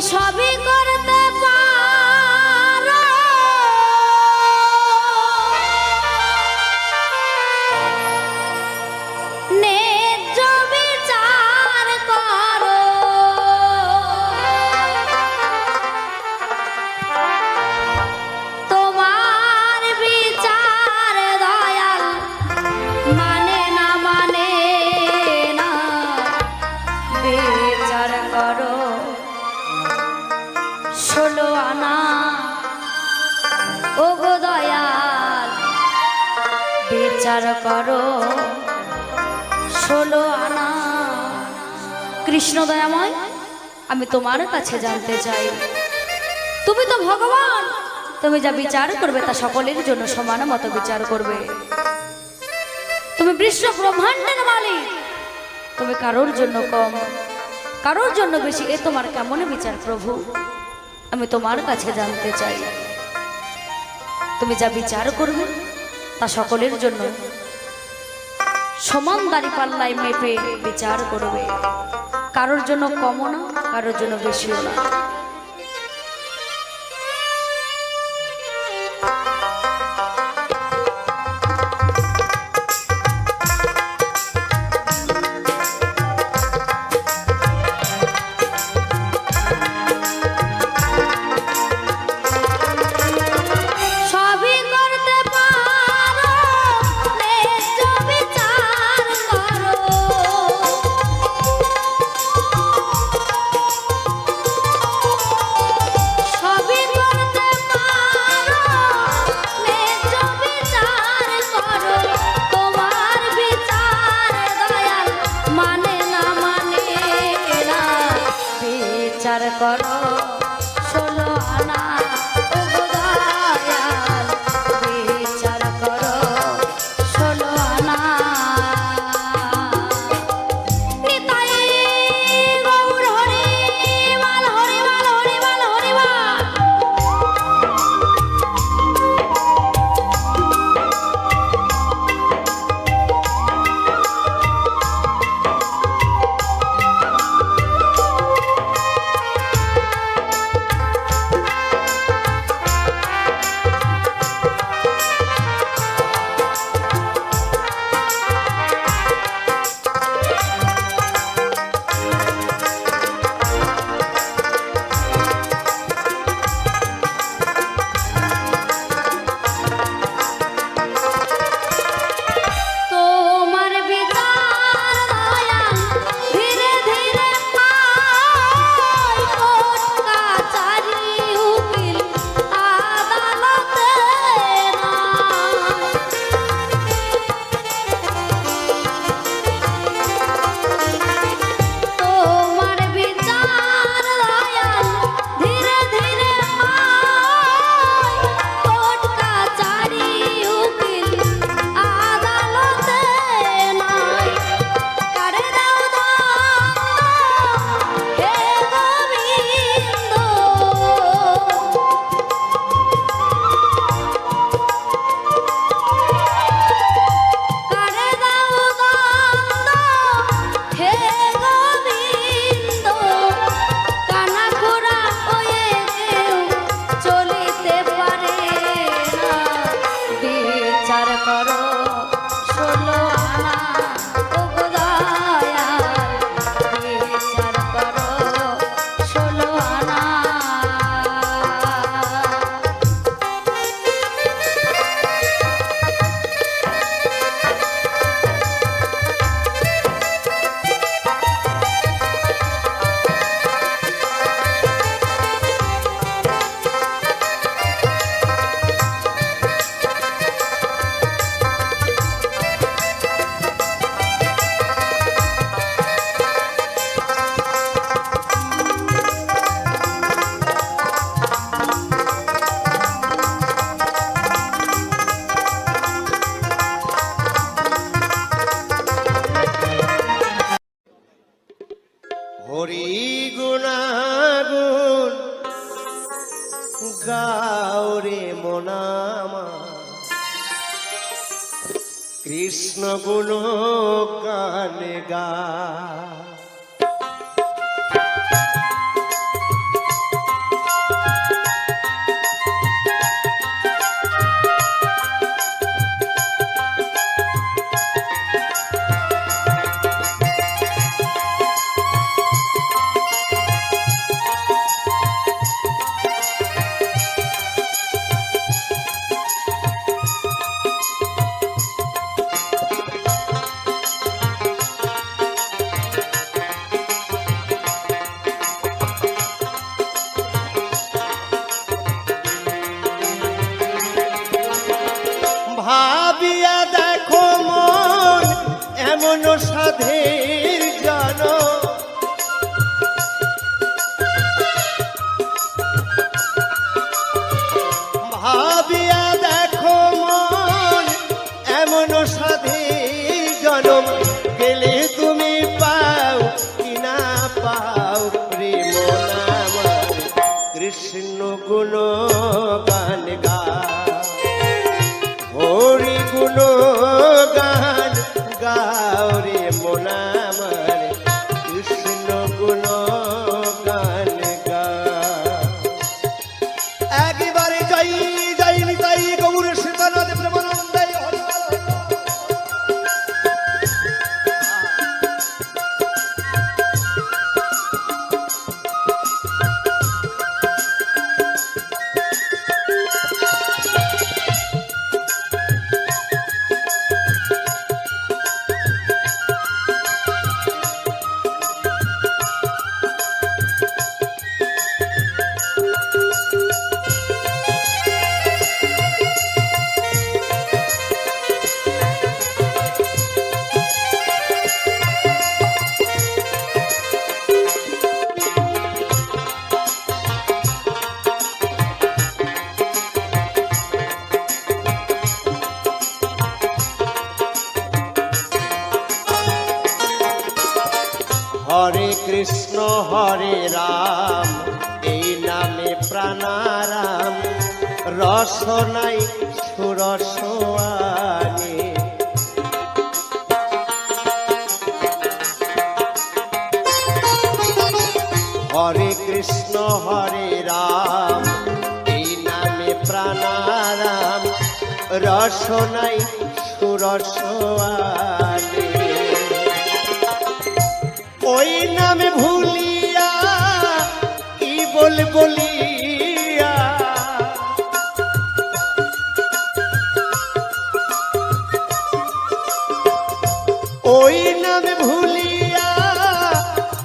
সবই করতে কৃষ্ণ দয়াময়, আমি তোমার কাছে জানতে চাই। তুমি তো ভগবান, তুমি যা বিচার করবে তা সকলের জন্য সমান মতো বিচার করবে। তুমি বিশ্ব ব্রহ্মাণ্ডের মালিক, তুমি কারোর জন্য কম, কারোর জন্য বেশি, এ তোমার কেমন বিচার প্রভু? আমি তোমার কাছে জানতে চাই। তুমি যা বিচার করবে তা সকলের জন্য সমান দাড়ি পাল্লায় মেপে বিচার করবে। কারোর জন্য কমও না কারোর জন্য বেশিও না। কৃষ্ণ পারে ওই নামে ভুলিয়া কি বল বলিয়া? ওই নামে ভুলিয়া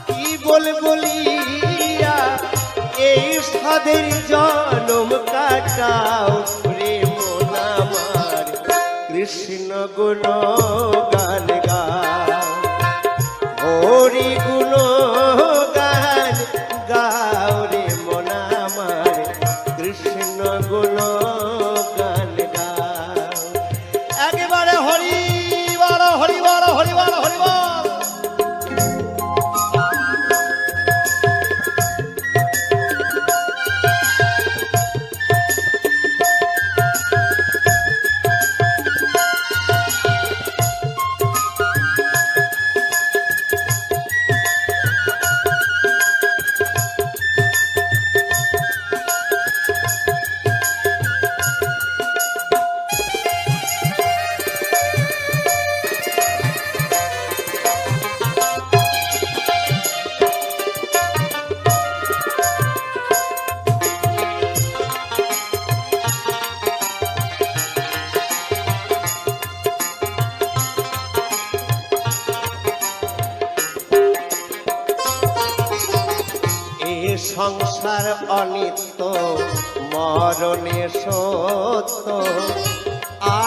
কি বল বলিয়া? এই সাদের জনম কাটাও কৃষ্ণ গুণ গান গা। হরি গুণ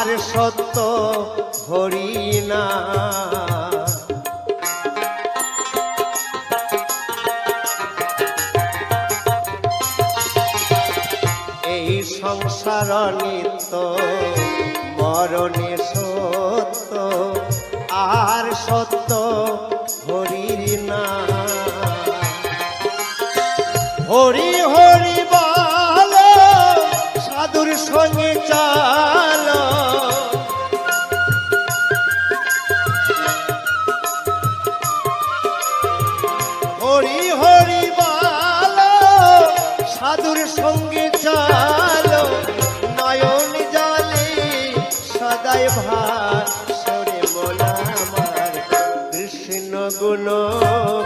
আর সত্য হরি না। এই সংসার নিত্য মরণে সত্য, আর সত্য হরির না। হরি হরি বাল, সাধুর সঙ্গে চা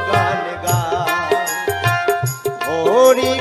গান গা হরি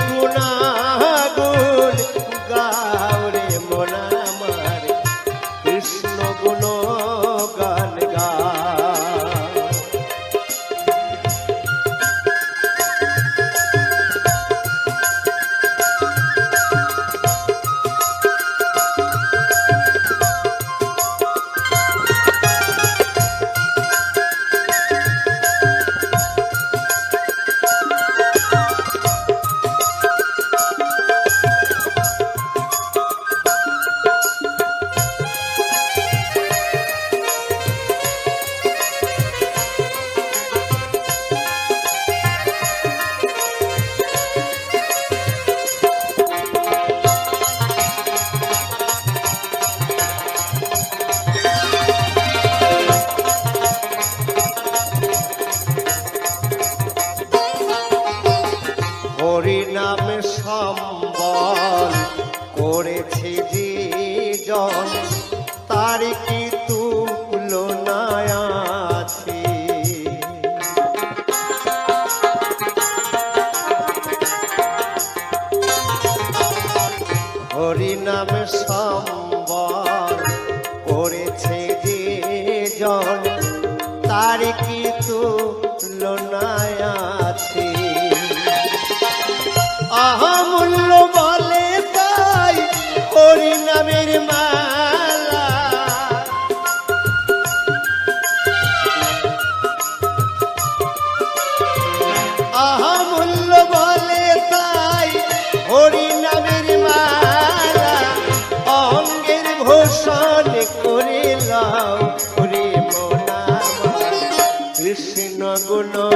no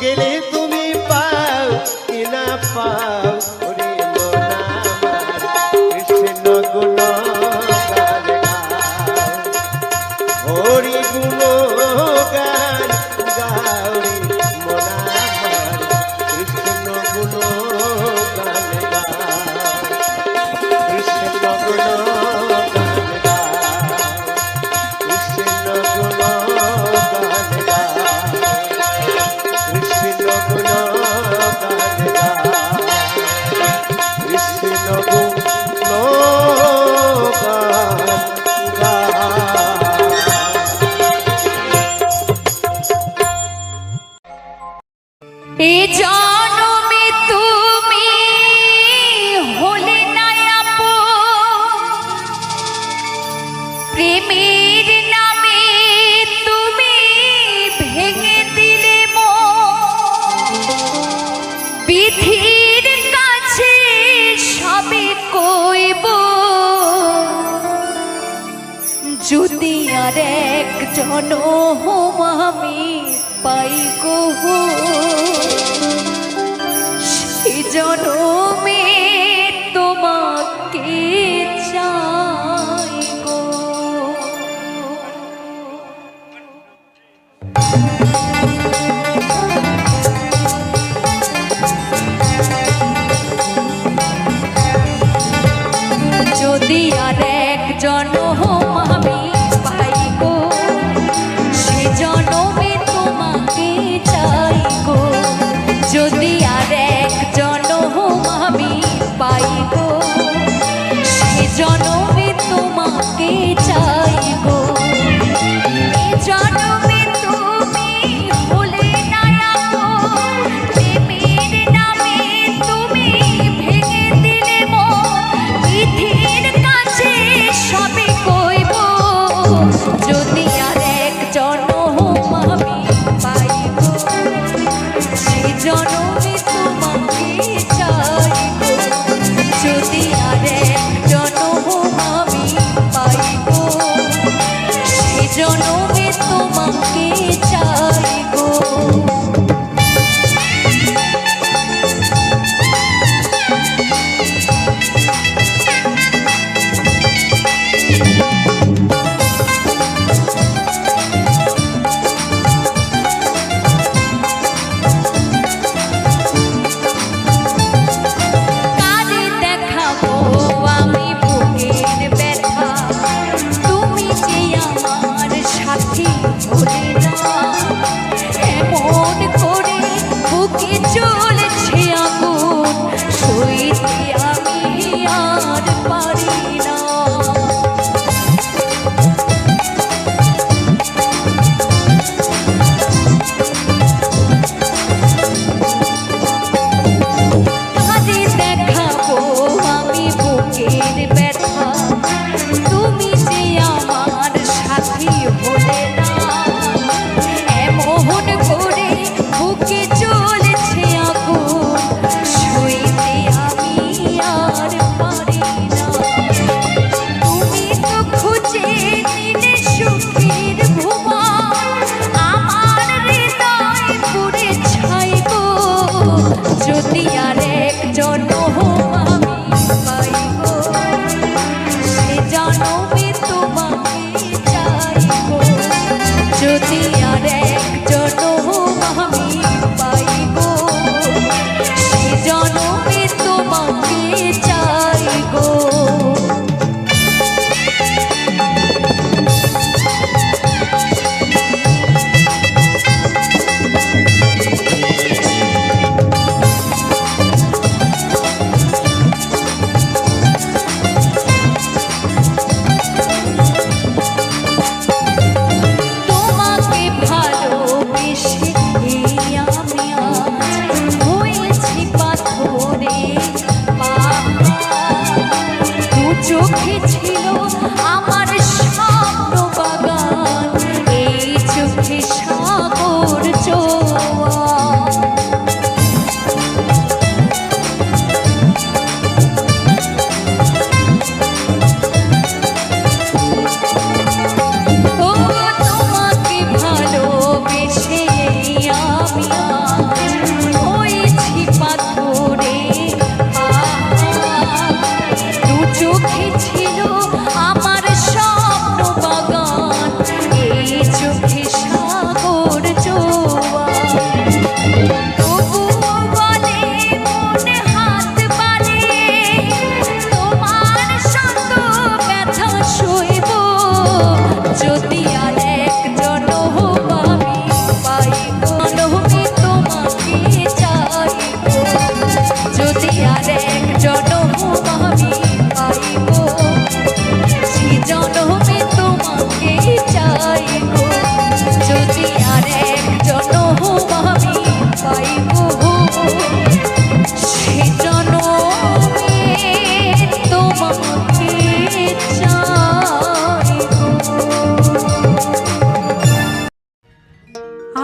que le চাই কহ জনমে তোমাকে চাই যদি আর আমি পাই সে চাই গো। যদি আমি পাই গো সে জনমে তোমাকে চাই গো।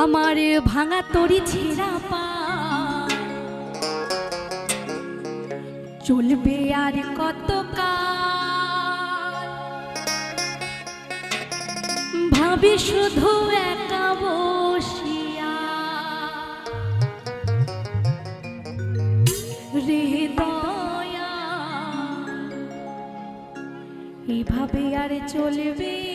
আমার ভাঙা তরি ছেঁড়া পা। চলবে আর কত ভাবি শুধু একা বসিয়া। হৃদয়া এভাবে আর চলবে